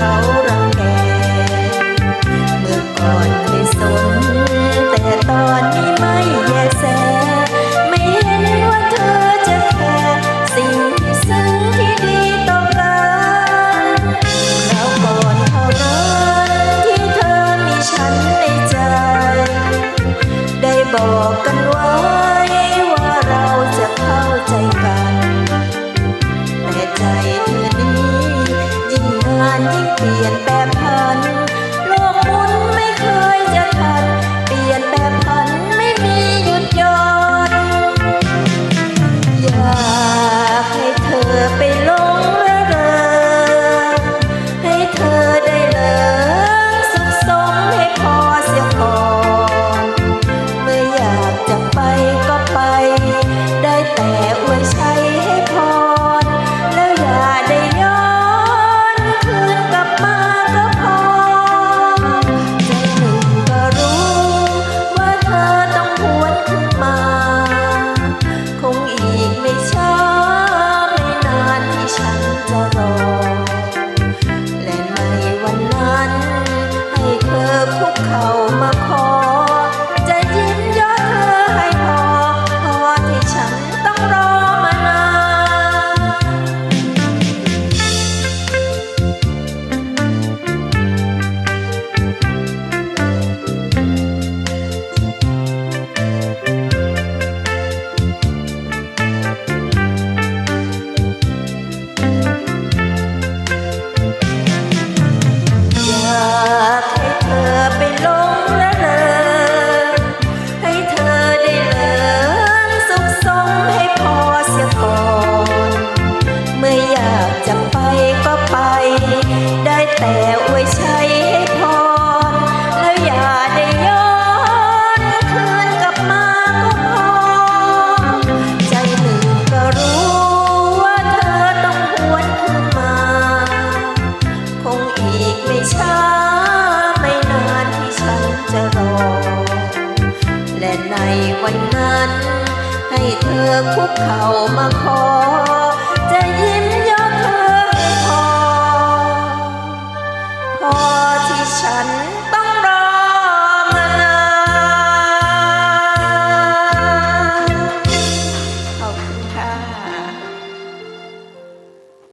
ahora. เปลี่ยนแปล ช้าไม่นานที่ฉันจะรอ และในวันนั้น ให้เธอคุกเข่ามาขอ จะยิ้มยอเธอพอ พอที่ฉัน